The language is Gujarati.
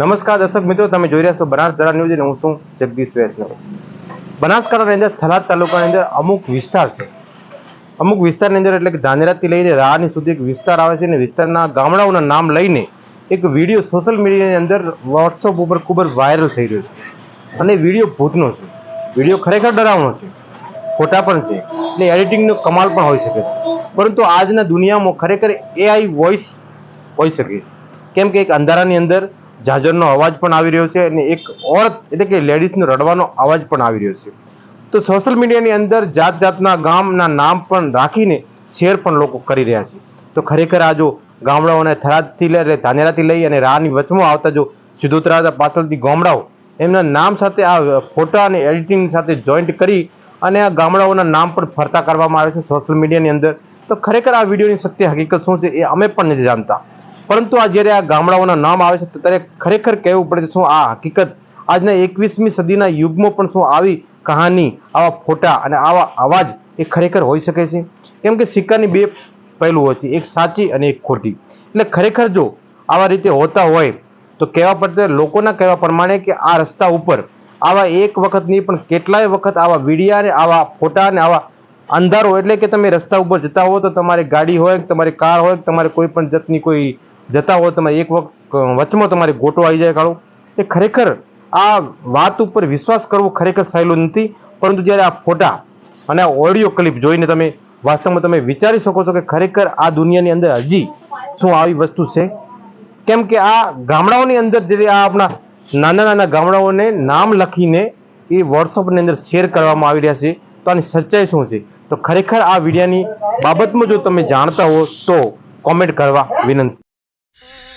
નમસ્કાર દર્શક મિત્રો, તમે જોઈ રહ્યા છો બનાસકાંઠા ન્યૂઝ અને હું છું જગદીશ વૈષ્ણવ. બનાસકાંઠાની અંદર થરાદ તાલુકાની અંદર અમુક વિસ્તાર છે. અમુક વિસ્તારની અંદર એટલે કે ધાનેરાથી લઈને રાહની સુધી એક વિસ્તાર આવે છે અને વિસ્તારના ગામડાઓના નામ લઈને એક વીડિયો સોશિયલ મીડિયાની અંદર વોટ્સઅપ ઉપર ખૂબ જ વાયરલ થઈ રહ્યો છે. અને વીડિયો ભૂતનો છે. વીડિયો ખરેખર ડરાવનો છે. ખોટા પણ છે. એટલે એડિટિંગનો કમાલ પણ હોઈ શકે છે. પરંતુ આજના દુનિયામાં ખરેખર એઆઈ વોઇસ હોઈ શકે છે. કેમ કે એક અંધારાની અંદર ઝાંઝરનો અવાજ પણ આવી રહ્યો છે અને એક ઓરત એટલે કે લેડીઝનો રડવાનો અવાજ પણ આવી રહ્યો છે. તો સોશિયલ મીડિયાની અંદર જાત જાતના ગામના નામ પણ રાખીને શેર પણ લોકો કરી રહ્યા છે. તો ખરેખર આ જો ગામડાઓને થરાદથી લઈ એટલે ધાનેરાથી લઈ અને રાહની વચમાં આવતા જો સિદ્ધોતરા પાછળથી ગામડાઓ, એમના નામ સાથે આ ફોટા અને એડિટિંગ સાથે જોઈન્ટ કરી અને આ ગામડાઓના નામ પણ ફરતા કરવામાં આવે છે સોશિયલ મીડિયાની અંદર. તો ખરેખર આ વિડીયોની સત્ય હકીકત શું છે એ અમે પણ નથી જાણતા. પરંતુ આ જ્યારે આ ગામડાઓના નામ આવે છે ત્યારે ખરેખર કહેવું પડે છે, શું આ હકીકત આજના એકવીસમી સદીના યુગમાં પણ શું આવી કહાની, આવા ફોટા અને આવા અવાજ એ ખરેખર હોઈ શકે છે? કેમ કે સિક્કાની બે પહેલું હોય છે, એક સાચી અને એક ખોટી. એટલે ખરેખર જો આવા રીતે હોતા હોય, તો કહેવા પડતે લોકોના કહેવા પ્રમાણે કે આ રસ્તા ઉપર આવા એક વખત નહીં, પણ કેટલાય વખત આવા વીડિયા અને આવા ફોટા અને આવા અંધારો, એટલે કે તમે રસ્તા ઉપર જતા હો, તો તમારી ગાડી હોય, તમારી કાર હોય, તમારે કોઈ પણ જાતની કોઈ જતા હો તમે એક વખત વચમાં તમારી ગોટો આવી જાય કાળો. એ ખરેખર આ વાત ઉપર વિશ્વાસ કરવો ખરેખર સહેલું નથી, પરંતુ જ્યારે આ ફોટા અને આ ઓડિયો ક્લિપ જોઈને તમે વાસ્તવમાં તમે વિચારી શકો છો કે ખરેખર આ દુનિયાની અંદર હજી શું આવી વસ્તુ છે? કેમ કે આ ગામડાઓની અંદર જે આ આપણા નાના નાના ગામડાઓને નામ લખીને એ વોટ્સઅપની અંદર શેર કરવામાં આવી રહ્યા છે, તો આની સચ્ચાઈ શું છે? તો ખરેખર આ વિડિયાની બાબતમાં જો તમે જાણતા હો તો કોમેન્ટ કરવા વિનંતી. Uh.